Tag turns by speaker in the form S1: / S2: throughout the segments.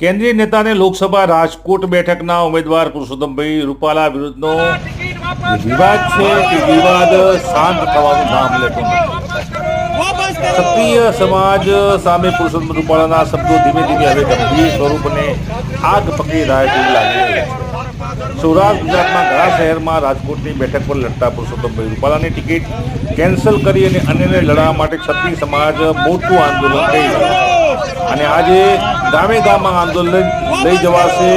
S1: કેન્દ્રીય નેતાને લોકસભા રાજકોટ બેઠકના ઉમેદવાર પુરુષોત્તમભાઈ રૂપાલા વિરુદ્ધનો વિવાદ છે તે વિવાદ શાંત થવાનું નામ લેતો ક્ષત્રિય સમાજ સામે પુરુષોત્તમ રૂપાલાના શબ્દો ધીમે ધીમે હવે ગંભીર સ્વરૂપને આગ પકડી રહ્યા તેવું લાગી રહ્યું છે. સૌરાષ્ટ્ર, ગુજરાતના ઘણા શહેરમાં રાજકોટની બેઠક પર લડતા પુરુષોત્તમભાઈ રૂપાલાની ટિકિટ કેન્સલ કરી અને અન્યને લડવા માટે ક્ષત્રિય સમાજ મોટું આંદોલન કરી રહ્યું અને આજે ગામે ગામમાં આંદોલન લઈ જવાશે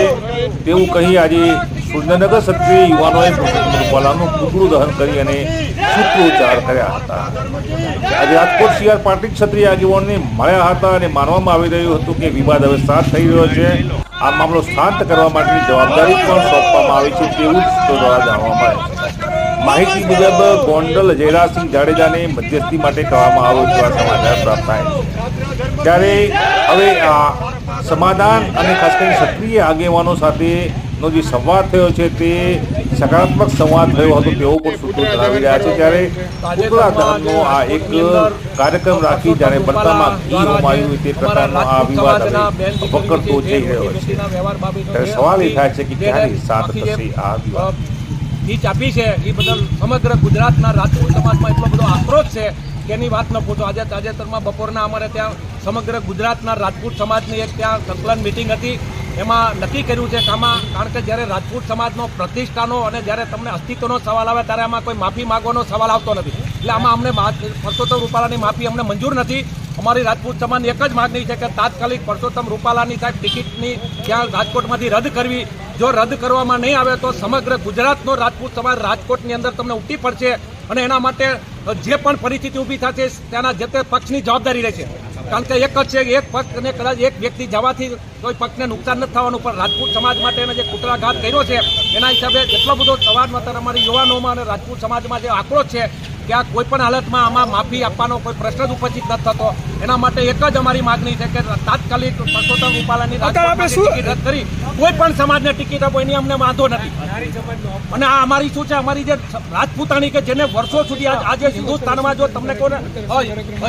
S1: તેવું કહી આજે સુરેન્દ્રનગર સત્રે યુવાનોએ રૂપાલાનું પૂતળું દહન કરી અને સૂત્રોચ્ચાર કર્યા હતા. આજે રાજકોટ સીઆર પાર્ટી ક્ષત્રિય આગેવાનને મળ્યા હતા અને માનવામાં આવી રહ્યું હતું કે વિવાદ હવે શાંત થઈ રહ્યો છે. આ મામલો શાંત કરવા માટેની જવાબદારી પણ સોંપવામાં આવી છે તેવું જ દ્વારા જાણવા મળે છે. માહિતી મુજબ ગોંડલ જયરાજસિંહ જાડેજાને મધ્યસ્થી માટે કહેવામાં આવ્યો તેવા સમાચાર પ્રાપ્ત થાય છે. ત્યારે હવે આ સમાધાન અને ખાસ કરીને સક્રિય આગેવાનો સાથેનો જે સંવાદ થયો છે તે સકારાત્મક સંવાદ થયો હતો તેવો પણ સૂત્રો જણાવી રહ્યા છે. ત્યારે પુતળા દહનનો આ એક કાર્યક્રમ રાખી જ્યારે બર્તામાં ઘી હોમાયું તે પ્રકારનો આ વિવાદ હવે પકડતો જઈ રહ્યો છે. ત્યારે સવાલ એ થાય છે કે ક્યારે સાથ થશે આ વિવાદ?
S2: આપી છે. એ બદલ સમગ્ર ગુજરાતના રાજપૂત સમાજમાં એટલો બધો આક્રોશ છે એની વાત ન પૂછો. આજે તાજેતરમાં બપોરના અમારે ત્યાં સમગ્ર ગુજરાતના રાજપૂત સમાજની એક ત્યાં સંકલન મિટિંગ હતી. એમાં નક્કી કર્યું છે કે આમાં કારણ કે જ્યારે રાજપૂત સમાજનો પ્રતિષ્ઠાનો અને જ્યારે તમને અસ્તિત્વનો સવાલ આવે ત્યારે આમાં કોઈ માફી માગવાનો સવાલ આવતો નથી. એટલે આમાં અમને પરસોત્તમ રૂપાલાની માફી અમને મંજૂર નથી. અમારી રાજપૂત સમાજની એક જ માગણી છે કે તાત્કાલિક પરસોત્તમ રૂપાલાની સાહેબ ટિકિટની ત્યાં રાજકોટમાંથી રદ કરવી. જો રદ કરવામાં નહીં આવે તો સમગ્ર ગુજરાતનો રાજપૂત સમાજ રાજકોટની અંદર તમને ઉઠી પડશે. અને એના માટે જે પણ પરિસ્થિતિ ઊભી થશે તેના જે તે પક્ષની જવાબદારી રહેશે. કારણ કે એક જ છે એક એક પક્ષને કદાચ એક વ્યક્તિ જવાથી કોઈ પક્ષને નુકસાન નથી થવાનું, પણ રાજપૂત સમાજ માટે એને જે કૂતરાઘાત કર્યો છે, એના હિસાબે જેટલો બધો સમાજમાં અત્યારે અમારી યુવાનોમાં અને રાજપૂત સમાજમાં જે આક્રોશ છે કે આ કોઈ પણ હાલતમાં આમાં માફી આપવાનો કોઈ પ્રશ્ન જ ઉપસ્થિત નથી થતો. એના માટે એક જ અમારી માગણી છે કે તાત્કાલિક પરસોત્તમ રૂપાલાની ટિકિટ રદ કરી કોઈ પણ સમાજને ટિકિટ આપો એની અમને વાંધો નથી. અને આ અમારી શું છે? અમારી જે રાજપૂતાણી કે જેને વર્ષો સુધી આજ- હિન્દુસ્તાનમાં જો તમને કોને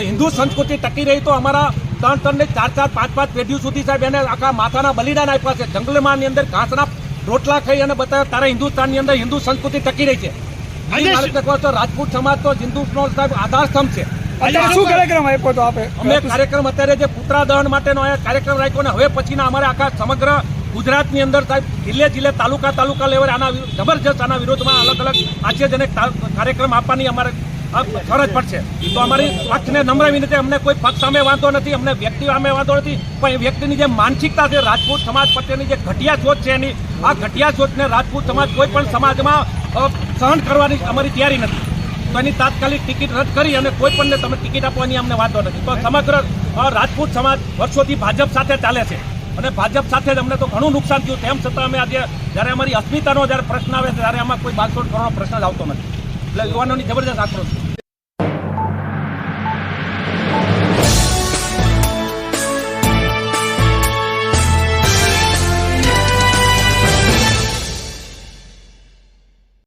S2: હિન્દુ સંસ્કૃતિ ટકી રહી તો અમારા ત્રણ ત્રણ ને ચાર ચાર પાંચ પાંચ પેઢીઓ સુધી સાહેબ એને આખા માથાના બલિદાન આપ્યા છે. જંગલમાં ની અંદર ઘાસના રોટલા ખાઈ અને બતાવ્યા તારા હિન્દુસ્તાનની અંદર હિન્દુ સંસ્કૃતિ ટકી રહી છે. કહો રાજપૂત સમાજ તો હિન્દુનો સાહેબ આધારસ્તંભ છે.
S3: શું કાર્યક્રમ આપ્યો તો આપે?
S2: અમે કાર્યક્રમ અત્યારે જે પુત્રા દહન માટેનો કાર્યક્રમ રાખ્યો ને હવે પછીના અમારા આખા સમગ્ર ગુજરાતની અંદર સાહેબ જિલ્લે જિલ્લે તાલુકા તાલુકા લેવલે આના જબરજસ્ત આના વિરોધમાં અલગ અલગ આશ્ચર્યજનક કાર્યક્રમ આપવાની અમારે ફરજ પડશે. તો અમારી પક્ષને નમ્ર વિનંતી અમને કોઈ પક્ષ સામે વાંધો નથી, અમને વ્યક્તિ સામે વાંધો નથી. પણ એ વ્યક્તિની જે માનસિકતા છે, રાજપૂત સમાજ પ્રત્યેની જે ઘટિયા સોચ છે એની, આ ઘટિયા સોચને રાજપૂત સમાજ કોઈ પણ સમાજમાં સહન કરવાની અમારી તૈયારી નથી. તો એની તાત્કાલિક ટિકિટ રદ કરી અને કોઈ પણને તમે ટિકિટ આપવાની અમને વાંધો નથી. તો સમગ્ર રાજપૂત સમાજ વર્ષોથી ભાજપ સાથે ચાલે છે. અને ભાજપ સાથે જ અમને તો ઘણું નુકસાન થયું. તેમ છતાં અમે આજે, જ્યારે અમારી અસ્મિતાનો જ્યારે પ્રશ્ન આવે ત્યારે આમાં કોઈ બાગતોડ કરવાનો પ્રશ્ન જ આવતો નથી. એટલે યુવાનોની જબરદસ્ત આક્રોશ છે